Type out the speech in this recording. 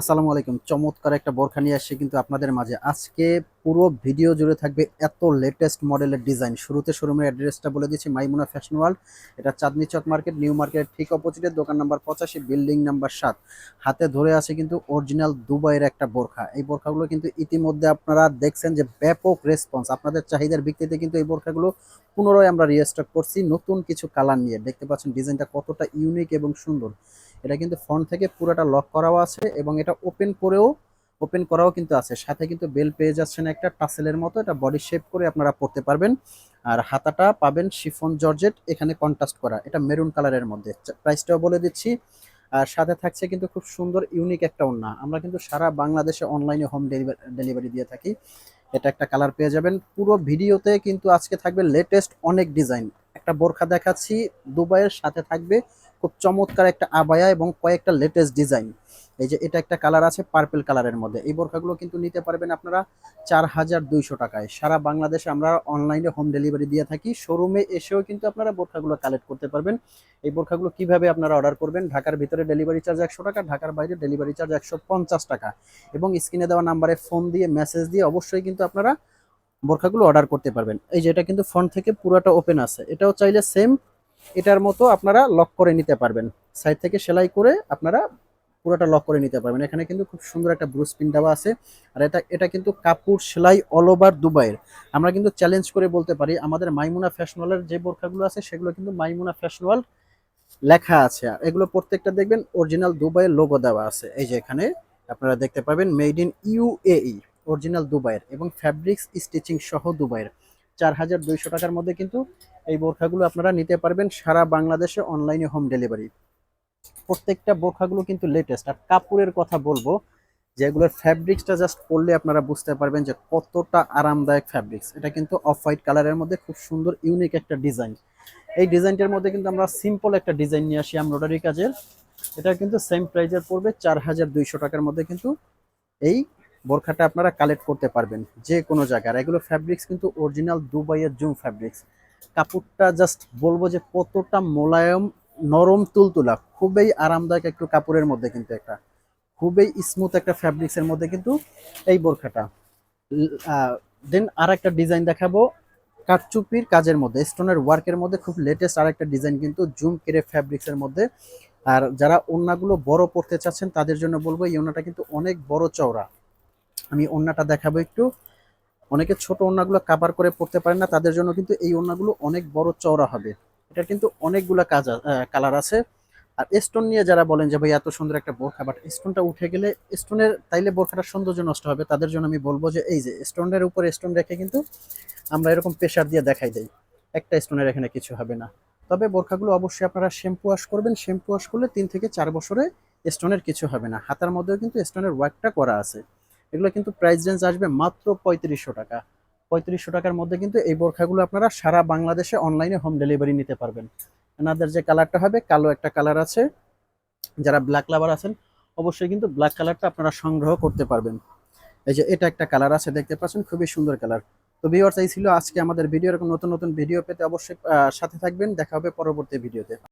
আসসালামু আলাইকুম। চমৎকার একটা বোরখা নিয়ে আসছে কিন্তু আপনাদের মাঝে। আজকে পুরো ভিডিও জুড়ে থাকবে এত লেটেস্ট মডেলের ডিজাইন শুরুতে শোরুমের অ্যাড্রেসটা বলে দিচ্ছি মাইমুনা ফ্যাশন ওয়ার্ল্ড এটা Chandni Chowk market new market ঠিক অপোজিটে দোকান নাম্বার পঁচাশি বিল্ডিং নাম্বার সাত। হাতে ধরে আছে কিন্তু অরিজিনাল দুবাইয়ের একটা বোরখা। এই বোরখাগুলো কিন্তু ইতিমধ্যে আপনারা দেখছেন যে ব্যাপক রেসপন্স আপনাদের চাহিদার ভিত্তিতে কিন্তু এই বোরখাগুলো পুনরায় আমরা রিস্টক করছি নতুন কিছু কালার নিয়ে। দেখতে পাচ্ছেন ডিজাইনটা কতটা ইউনিক এবং সুন্দর। এটা কিন্তু ফ্রন্ট থেকে পুরোটা লক করাও আছে এবং এটা ওপেন করেও ওপেন করাও কিন্তু আছে। সাথে কিন্তু বেল পেয়ে যাচ্ছেন একটা টাসেলের মতো, এটা বডি শেপ করে আপনারা পড়তে পারবেন। আর হাতাটা পাবেন শিফন জর্জেট এখানে কন্ট্রাস্ট করা। এটা মেরুন কালারের মধ্যে। প্রাইসটাও বলে দিচ্ছি। আর সাথে থাকছে কিন্তু খুব সুন্দর ইউনিক একটা ওন্না আমরা কিন্তু সারা বাংলাদেশে অনলাইনে হোম ডেলিভারি দিয়ে থাকি। এটা একটা কালার পেয়ে যাবেন। পুরো ভিডিওতে কিন্তু আজকে থাকবে লেটেস্ট অনেক ডিজাইন একটা বোরখা দেখাচ্ছি। দুবাইয়ের সাথে থাকবে। খুব চমৎকার একটা আবায়া এবং কয়েকটা লেটেস্ট ডিজাইন এই যে এটা একটা কালার আছে পার্পেল কালারের মধ্যে। এই বোরখাগুলো কিন্তু নিতে পারবেন আপনারা চার হাজার দুইশো টাকায়। সারা বাংলাদেশে আমরা অনলাইনে হোম ডেলিভারি দিয়ে থাকি। শোরুমে এসেও কিন্তু আপনারা বোরখাগুলো কালেক্ট করতে পারবেন। এই বোরখাগুলো কীভাবে আপনারা অর্ডার করবেন? ঢাকার ভিতরে ডেলিভারি চার্জ একশো টাকা, ঢাকার বাইরে ডেলিভারি চার্জ একশো পঞ্চাশ টাকা। এবং স্ক্রিনে দেওয়া নাম্বারে ফোন দিয়ে মেসেজ দিয়ে অবশ্যই কিন্তু আপনারা বোরখাগুলো অর্ডার করতে পারবেন। এই যে এটা কিন্তু ফ্রন্ট থেকে পুরোটা ওপেন আছে। এটাও চাইলে সেম এটার মতো আপনারা লক করে নিতে পারবেন। সাইড থেকে সেলাই করে আপনারা পুরোটা লক করে নিতে পারবেন। এখানে কিন্তু খুব সুন্দর একটা ব্রুস পিন দেওয়া আছে। আর এটা এটা কিন্তু কাপড় সেলাই অল ওভার দুবাইয়ের। আমরা কিন্তু চ্যালেঞ্জ করে বলতে পারি, আমাদের মাইমুনা ফ্যাশনওয়ালের যে বোরখাগুলো আছে, সেগুলো কিন্তু মাইমুনা ফ্যাশনওয়াল লেখা আছে। এগুলো প্রত্যেকটা দেখবেন অরিজিনাল দুবাইয়ের লোগো দেওয়া আছে। এই যে এখানে আপনারা দেখতে পাবেন মেড ইন ইউএই অরিজিনাল দুবাইয়ের এবং ফ্যাব্রিক্স স্টিচিং সহ দুবাইয়ের। চার হাজার দুইশো টাকার মধ্যে কিন্তু এই বোরখাগুলো আপনারা নিতে পারবেন সারা বাংলাদেশে অনলাইনে হোম ডেলিভারি। প্রত্যেকটা বোরখাগুলো কিন্তু লেটেস্ট আর কাপড়ের কথা বলব যেগুলোর ফ্যাব্রিক্সটা জাস্ট পরলে আপনারা বুঝতে পারবেন যে কতটা আরামদায়ক ফ্যাব্রিক্স এটা কিন্তু অফ হোয়াইট কালারের মধ্যে খুব সুন্দর ইউনিক একটা ডিজাইন এই ডিজাইনটার মধ্যে কিন্তু আমরা সিম্পল একটা ডিজাইন নিয়ে আসি এমব্রয়ডারি কাজের। এটা কিন্তু সেম প্রাইজের পড়বে চার হাজার দুইশো টাকার মধ্যে কিন্তু এই বোরখাটা আপনারা কালেক্ট করতে পারবেন যে কোনো জায়গার এগুলো ফ্যাব্রিক্স কিন্তু অরিজিনাল দুবাইয়ের জুম ফ্যাব্রিক্স কাপড়টা জাস্ট বলব যে কতটা মোলায়ম, নরম তুলতুলা, খুবই আরামদায়ক একটু কাপড়ের মধ্যে কিন্তু একটা। খুবই স্মুথ একটা ফ্যাব্রিক্সের মধ্যে কিন্তু এই বোরখাটা। দেন আর একটা ডিজাইন দেখাবো। কাঠচুপির কাজের মধ্যে স্টোনের ওয়ার্কের মধ্যে খুব লেটেস্ট আর একটা ডিজাইন কিন্তু জুম কেরে ফ্যাব্রিক্সের মধ্যে। আর যারা ওন্নাগুলো বড় পড়তে চাচ্ছেন তাদের জন্য বলব এই ওন্নাটা কিন্তু অনেক বড় চওড়া। আমি ওন্নাটা দেখাবো একটু। অনেকে ছোট ওন্নাগুলো কাভার করে পড়তে পারেন না, তাদের জন্য কিন্তু এই ওন্নাগুলো অনেক বড় চওড়া হবে। এটা কিন্তু অনেকগুলো কাজ কালার আছে। আর স্টোন নিয়ে যারা বলেন যে ভাই এত সুন্দর একটা বোরখা। বাট স্টোনটা উঠে গেলে স্টোনের তাইলে বোরখাটা সৌন্দর্য নষ্ট হবে। তাদের জন্য আমি বলব যে, এই যে স্টোনের উপরে স্টোন রেখে কিন্তু আমরা এরকম প্রেশার দিয়ে দেখাই দেই। একটা স্টোনের এখানে কিছু হবে না। তবে বোরখাগুলো অবশ্যই আপনারা শ্যাম্পু ওয়াশ করবেন। শ্যাম্পু ওয়াশ করলে তিন থেকে চার বছরে স্টোনের কিছু হবে না। হাতার মধ্যেও কিন্তু স্টোনের ওয়ার্কটা করা আছে। এগুলো কিন্তু প্রাইস রেঞ্জ আসবে মাত্র পঁয়ত্রিশশো টাকা। পঁয়ত্রিশশো টাকার মধ্যে কিন্তু এই বোরখাগুলো আপনারা সারা বাংলাদেশে অনলাইনে হোম ডেলিভারি নিতে পারবেন। এনাদের যে কালারটা হবে, কালো একটা কালার আছে। যারা ব্ল্যাক লাভার আছেন, অবশ্যই কিন্তু ব্ল্যাক কালারটা আপনারা সংগ্রহ করতে পারবেন। এই যে এটা একটা কালার আছে, দেখতে পাচ্ছেন, খুবই সুন্দর কালার তো ভিউয়ার্স এই ছিল আজকে আমাদের ভিডিও এরকম নতুন নতুন ভিডিও পেতে অবশ্যই সাথে থাকবেন। দেখা হবে পরবর্তী ভিডিওতে